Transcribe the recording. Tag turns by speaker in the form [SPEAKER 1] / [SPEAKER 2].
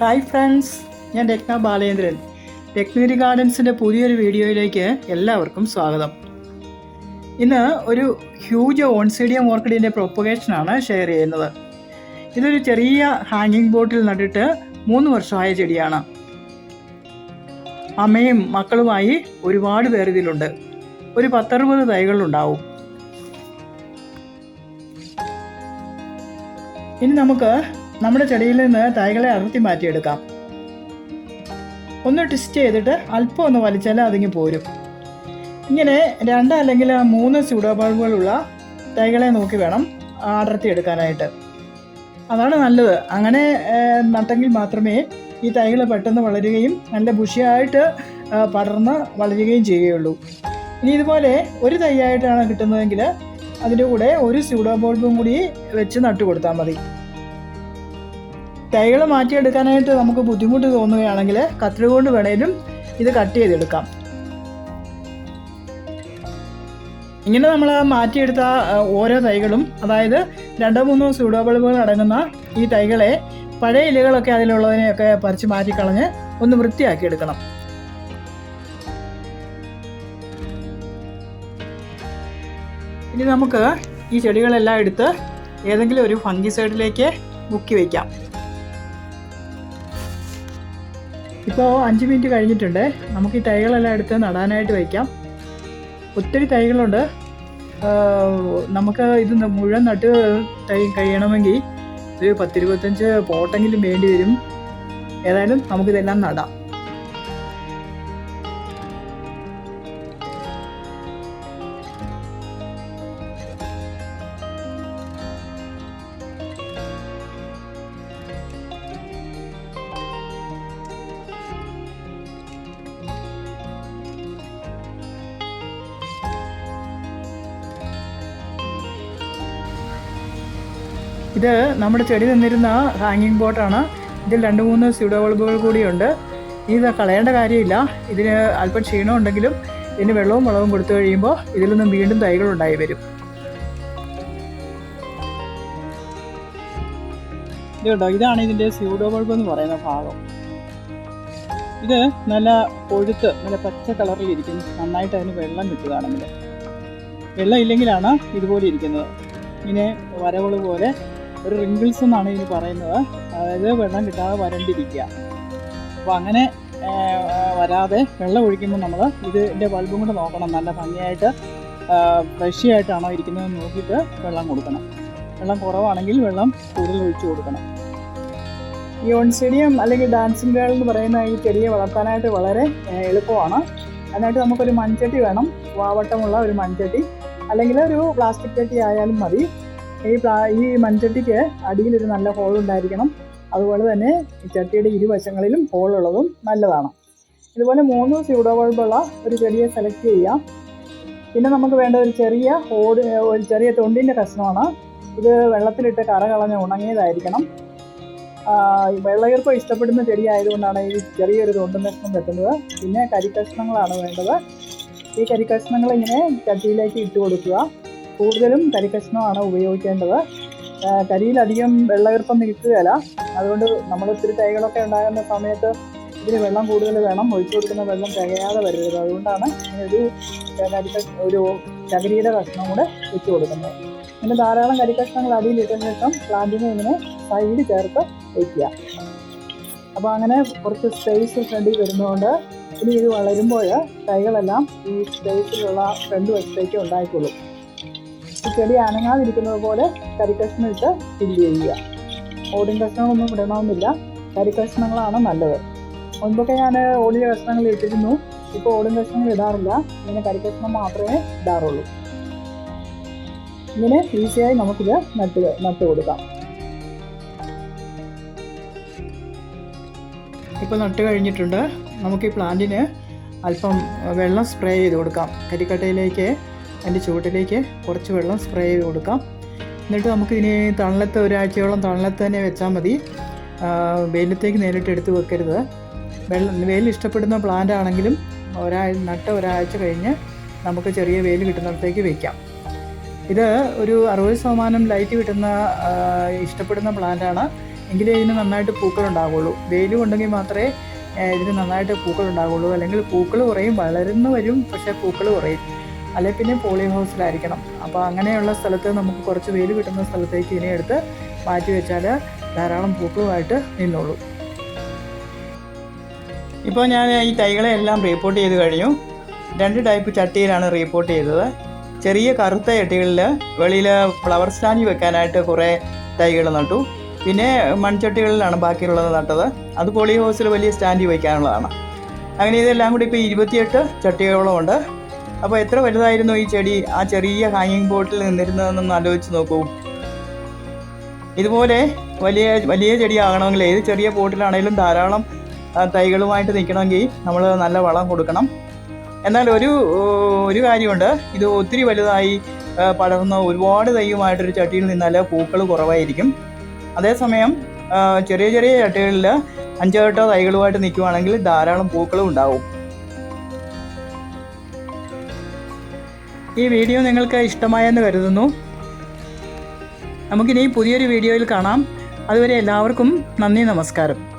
[SPEAKER 1] hi friends ഞാൻ രത്ന ബാലേന്ദ്രൻ രത്നഗിരി ഗാർഡൻസിൻ്റെ പുതിയൊരു വീഡിയോയിലേക്ക് എല്ലാവർക്കും സ്വാഗതം ഇന്ന് ഒരു ഹ്യൂജ് ഓൺസീഡിയം ഓർക്കിഡിൻ്റെ പ്രൊപ്പഗേഷനാണ് ഷെയർ ചെയ്യുന്നത് ഇതൊരു ചെറിയ ഹാങ്ങിങ് ബോട്ടിൽ നട്ടിട്ട് മൂന്ന് വർഷമായ ചെടിയാണ് അമ്മയും മക്കളുമായി ഒരുപാട് പേർ ഇതിലുണ്ട് ഒരു പത്തറുപത് തൈകളുണ്ടാവും ഇനി നമുക്ക് നമ്മുടെ ചെടിയിൽ നിന്ന് തൈകളെ അടർത്തി മാറ്റിയെടുക്കാം ഒന്ന് ട്വിസ്റ്റ് ചെയ്തിട്ട് അല്പം ഒന്ന് വലിച്ചാൽ അതിങ്ങി പോരും ഇങ്ങനെ രണ്ട് അല്ലെങ്കിൽ മൂന്ന് സ്യൂഡോബൾബുകളുള്ള തൈകളെ നോക്കി വേണം അടർത്തി എടുക്കാനായിട്ട് അതാണ് നല്ലത് അങ്ങനെ നട്ടെങ്കിൽ മാത്രമേ ഈ തൈകൾ പെട്ടെന്ന് വളരുകയും നല്ല ബുഷിയായിട്ട് പടർന്ന് വളരുകയും ചെയ്യുകയുള്ളൂ ഇനി ഇതുപോലെ ഒരു തൈയായിട്ടാണ് കിട്ടുന്നതെങ്കിൽ അതിൻ്റെ കൂടെ ഒരു സ്യൂഡോബോൾബും കൂടി വെച്ച് നട്ടു കൊടുത്താൽ മതി തൈകൾ മാറ്റിയെടുക്കാനായിട്ട് നമുക്ക് ബുദ്ധിമുട്ട് തോന്നുകയാണെങ്കിൽ കത്രി കൊണ്ട് വേണേലും ഇത് കട്ട് ചെയ്തെടുക്കാം ഇങ്ങനെ നമ്മൾ മാറ്റിയെടുത്ത ഓരോ തൈകളും അതായത് രണ്ടോ മൂന്നോ സൂഡോ ബൾബുകൾ അടങ്ങുന്ന ഈ തൈകളെ പഴയ ഇലകളൊക്കെ അതിലുള്ളതിനെയൊക്കെ പറിച്ച് മാറ്റിക്കളഞ്ഞ് ഒന്ന് വൃത്തിയാക്കി എടുക്കണം ഇനി നമുക്ക് ഈ ചെടികളെല്ലാം എടുത്ത് ഏതെങ്കിലും ഒരു സൈഡിലേക്ക് മുക്കി വയ്ക്കാം ഇപ്പോൾ അഞ്ച് മിനിറ്റ് കഴിഞ്ഞിട്ടുണ്ട് നമുക്ക് ഈ തൈകളെല്ലാം എടുത്ത് നടാനായിട്ട് വയ്ക്കാം ഒത്തിരി തൈകളുണ്ട് നമുക്ക് ഇത് മുഴുവൻ നട്ട് തൈ കഴിയണമെങ്കിൽ ഒരു പത്തിരുപത്തഞ്ച് പോട്ടെങ്കിലും വേണ്ടി വരും ഏതായാലും നമുക്കിതെല്ലാം നടാം ഇത് നമ്മുടെ ചെടി നിന്നിരുന്ന ഹാങ്ങിങ് ബോട്ടാണ് ഇതിൽ രണ്ട് മൂന്ന് സ്യൂഡോ ബൾബുകൾ കൂടിയുണ്ട് ഇത് കളയേണ്ട കാര്യമില്ല ഇതിന് അല്പം ക്ഷീണം ഉണ്ടെങ്കിലും ഇതിന് വെള്ളവും വളവും കൊടുത്തു കഴിയുമ്പോൾ ഇതിൽ നിന്നും വീണ്ടും തൈകൾ ഉണ്ടായി വരും ഇത് കേട്ടോ ഇതാണ് ഇതിൻ്റെ സ്യൂഡോ ബൾബ് എന്ന് പറയുന്ന ഭാഗം ഇത് നല്ല കൊഴുത്ത് നല്ല പച്ച കളറിൽ ഇരിക്കുന്നു നന്നായിട്ട് അതിന് വെള്ളം കിട്ടുകയാണെങ്കിൽ വെള്ളം ഇല്ലെങ്കിലാണ് ഇതുപോലെ ഇരിക്കുന്നത് ഇങ്ങനെ വരവള് പോലെ ഒരു റിങ്കിൾസ് എന്നാണ് ഇതിന് പറയുന്നത് അതായത് വെള്ളം കിട്ടാതെ വരണ്ടിരിക്കുക അപ്പോൾ അങ്ങനെ വരാതെ വെള്ളം ഒഴിക്കുമ്പോൾ നമ്മൾ ഇതിൻ്റെ ബൾബും കൂടെ നോക്കണം നല്ല ഭംഗിയായിട്ട് ഫ്രഷ് ആയിട്ടാണോ ഇരിക്കുന്നത് നോക്കിയിട്ട് വെള്ളം കൊടുക്കണം വെള്ളം കുറവാണെങ്കിൽ വെള്ളം കൂടുതൽ ഒഴിച്ചു കൊടുക്കണം ഈ ഓൺസ്റ്റേഡിയം അല്ലെങ്കിൽ ഡാൻസിങ് ഗേൾ എന്ന് പറയുന്ന ഈ ചെടിയെ വളർത്താനായിട്ട് വളരെ എളുപ്പമാണ് അതിനായിട്ട് നമുക്കൊരു മൺചട്ടി വേണം വാവട്ടമുള്ള ഒരു മൺചട്ടി അല്ലെങ്കിൽ ഒരു പ്ലാസ്റ്റിക് ചട്ടി ആയാലും മതി ഈ പ്ലാ ഈ മൺചട്ടിക്ക് അടിയിലൊരു നല്ല ഹോൾ ഉണ്ടായിരിക്കണം അതുപോലെ തന്നെ ഈ ചട്ടിയുടെ ഇരുവശങ്ങളിലും ഉള്ളതും നല്ലതാണ് ഇതുപോലെ മൂന്ന് സ്യൂഡോ ബൾബുള്ള ഒരു ചെടിയെ സെലക്ട് ചെയ്യാം പിന്നെ നമുക്ക് വേണ്ട ഒരു ചെറിയ ഓട് ഒരു ചെറിയ തൊണ്ടിൻ്റെ കഷ്ണമാണ് ഇത് വെള്ളത്തിലിട്ട് കറ കളഞ്ഞ് ഉണങ്ങിയതായിരിക്കണം വെള്ളയർപ്പം ഇഷ്ടപ്പെടുന്ന ചെടി ആയതുകൊണ്ടാണ് ഈ ചെറിയൊരു തൊണ്ടും കഷ്ണം വെക്കുന്നത് പിന്നെ കരിക്കഷ്ണങ്ങളാണ് വേണ്ടത് ഈ കരിക്കഷ്ണങ്ങൾ ഇങ്ങനെ ചട്ടിയിലേക്ക് ഇട്ട് കൊടുക്കുക കൂടുതലും കരിക്കഷ്ണമാണ് ഉപയോഗിക്കേണ്ടത് കരിയിലധികം വെള്ളവീർപ്പം നിൽക്കുകയല്ല അതുകൊണ്ട് നമ്മൾ ഒത്തിരി തൈകളൊക്കെ ഉണ്ടാകുന്ന സമയത്ത് ഇതിന് വെള്ളം കൂടുതൽ വേണം ഒഴിച്ചു കൊടുക്കുന്ന വെള്ളം തികയാതെ വരരുത് അതുകൊണ്ടാണ് ഒരു കരിക്ക ഒരു ചകിരിയുടെ കഷ്ണം കൂടെ വെച്ചു കൊടുക്കുന്നത് പിന്നെ ധാരാളം കരിക്കഷ്ണങ്ങൾ അടിയിലിട്ടതിന് ശേഷം പ്ലാന്റിനെ ഇങ്ങനെ സൈഡ് ചേർത്ത് വയ്ക്കുക അപ്പോൾ അങ്ങനെ കുറച്ച് സ്പേസ് ഫ്രണ്ടിൽ വരുന്നതുകൊണ്ട് ഇനി ഇത് വളരുമ്പോൾ തൈകളെല്ലാം ഈ സ്പേസിലുള്ള ഫ്രണ്ട് വശത്തേക്ക് ഉണ്ടായിക്കൊള്ളും ഈ ചെടി അനങ്ങാതിരിക്കുന്നത് പോലെ കരിക്കഷ്ണം ഇട്ട് ഫില്ല് ചെയ്യുക ഓടിൻ കഷ്ണങ്ങളൊന്നും ഇടണമെന്നില്ല കരിക്കഷ്ണങ്ങളാണ് നല്ലത് മുൻപൊക്കെ ഞാൻ ഓടിയ കഷ്ണങ്ങൾ ഇട്ടിരുന്നു ഇപ്പോൾ ഓടിൻ കഷ്ണങ്ങൾ ഇടാറില്ല ഇങ്ങനെ കരിക്കഷ്ണം മാത്രമേ ഇടാറുള്ളൂ ഇങ്ങനെ ഈസിയായി നമുക്കിത് നട്ട് നട്ട് കൊടുക്കാം ഇപ്പോൾ നട്ട് കഴിഞ്ഞിട്ടുണ്ട് നമുക്ക് ഈ പ്ലാന്റിന് അല്പം വെള്ളം സ്പ്രേ ചെയ്ത് കൊടുക്കാം കരിക്കട്ടയിലേക്ക് അതിൻ്റെ ചുവട്ടിലേക്ക് കുറച്ച് വെള്ളം സ്പ്രേ ചെയ്ത് കൊടുക്കാം എന്നിട്ട് നമുക്ക് ഇനി തണലത്ത് ഒരാഴ്ചയോളം തണലത്ത് തന്നെ വെച്ചാൽ മതി വെയിലത്തേക്ക് നേരിട്ട് എടുത്ത് വെക്കരുത് വെള്ളം വെയിൽ ഇഷ്ടപ്പെടുന്ന പ്ലാന്റ് ആണെങ്കിലും ഒരാഴ്ച നട്ട് ഒരാഴ്ച കഴിഞ്ഞ് നമുക്ക് ചെറിയ വെയിൽ കിട്ടുന്നിടത്തേക്ക് വയ്ക്കാം ഇത് ഒരു അറുപത് ശതമാനം ലൈറ്റ് കിട്ടുന്ന ഇഷ്ടപ്പെടുന്ന പ്ലാന്റാണ് എങ്കിലേ ഇതിന് നന്നായിട്ട് പൂക്കൾ ഉണ്ടാകുള്ളൂ വെയിൽ ഉണ്ടെങ്കിൽ മാത്രമേ ഇതിന് നന്നായിട്ട് പൂക്കൾ ഉണ്ടാകുള്ളൂ അല്ലെങ്കിൽ പൂക്കൾ കുറയും വളരുന്നു വരും പക്ഷേ പൂക്കൾ കുറയും അല്ലെ പിന്നെ പോളി ഹൗസിലായിരിക്കണം അപ്പോൾ അങ്ങനെയുള്ള സ്ഥലത്ത് നമുക്ക് കുറച്ച് വെയിൽ കിട്ടുന്ന സ്ഥലത്തേക്ക് ഇതിനെ എടുത്ത് മാറ്റി വെച്ചാൽ ധാരാളം പൂക്കളുമായിട്ട് നിന്നോളൂ ഇപ്പോൾ ഞാൻ ഈ തൈകളെ എല്ലാം റീപ്പോർട്ട് ചെയ്ത് കഴിഞ്ഞു രണ്ട് ടൈപ്പ് ചട്ടിയിലാണ് റീപ്പോർട്ട് ചെയ്തത് ചെറിയ കറുത്ത ചട്ടികളിൽ വെളിയിൽ ഫ്ലവർ സ്റ്റാൻഡ് വെക്കാനായിട്ട് കുറേ തൈകൾ നട്ടു പിന്നെ മൺചട്ടികളിലാണ് ബാക്കിയുള്ളത് നട്ടത് അത് പോളി ഹൗസിൽ വലിയ സ്റ്റാൻഡ് വയ്ക്കാനുള്ളതാണ് അങ്ങനെ ഇതെല്ലാം കൂടി ഇപ്പോൾ ഇരുപത്തിയെട്ട് ചട്ടികളോളം ഉണ്ട് അപ്പോൾ എത്ര വലുതായിരുന്നു ഈ ചെടി ആ ചെറിയ ഹാങ്ങിങ് ബോട്ടിൽ നിന്നിരുന്നതെന്നൊന്ന് ആലോചിച്ച് നോക്കൂ ഇതുപോലെ വലിയ വലിയ ചെടിയാകണമെങ്കിൽ ഏത് ചെറിയ പോട്ടിലാണെങ്കിലും ധാരാളം തൈകളുമായിട്ട് നിൽക്കണമെങ്കിൽ നമ്മൾ നല്ല വളം കൊടുക്കണം എന്നാൽ ഒരു ഒരു കാര്യമുണ്ട് ഇത് ഒത്തിരി വലുതായി പടർന്ന ഒരുപാട് തൈയുമായിട്ടൊരു ചട്ടിയിൽ നിന്നാൽ പൂക്കൾ കുറവായിരിക്കും അതേസമയം ചെറിയ ചെറിയ ചട്ടികളിൽ അഞ്ചെട്ടോ തൈകളുമായിട്ട് നിൽക്കുവാണെങ്കിൽ ധാരാളം പൂക്കളും ഉണ്ടാവും ഈ വീഡിയോ നിങ്ങൾക്ക് ഇഷ്ടമായെന്ന് കരുതുന്നു നമുക്കിനി പുതിയൊരു വീഡിയോയിൽ കാണാം അതുവരെ എല്ലാവർക്കും നന്ദി നമസ്കാരം